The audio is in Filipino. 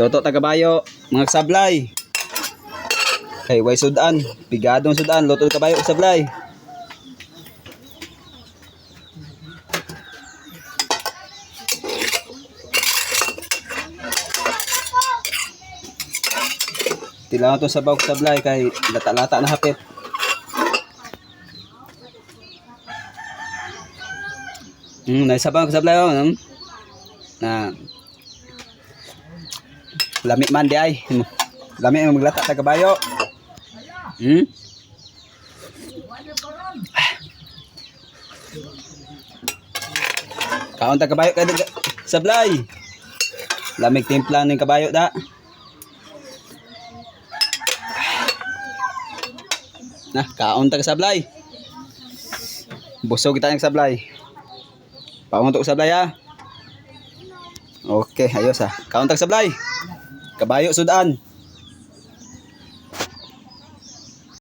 Loto tagabayo, mga sablay. Kay way sudan, bigadong sudan, loto tagabayo sablay. Tilangan to sa bawang sablay kay lata-lata na hapit. Hmm, naisabang ko sablay oh. hmm. Na Lami man di ay. Lami ang maglata sa kabayo. Hmm? Kaon ta kabayo kay sablay. Lamig timpla ning kabayo da. Nah, kaon ta sablay. Busog kita ng sablay. Pauntok sablay ha. Okay, ayos ha. Kaon ta sablay. Kabayo sudan.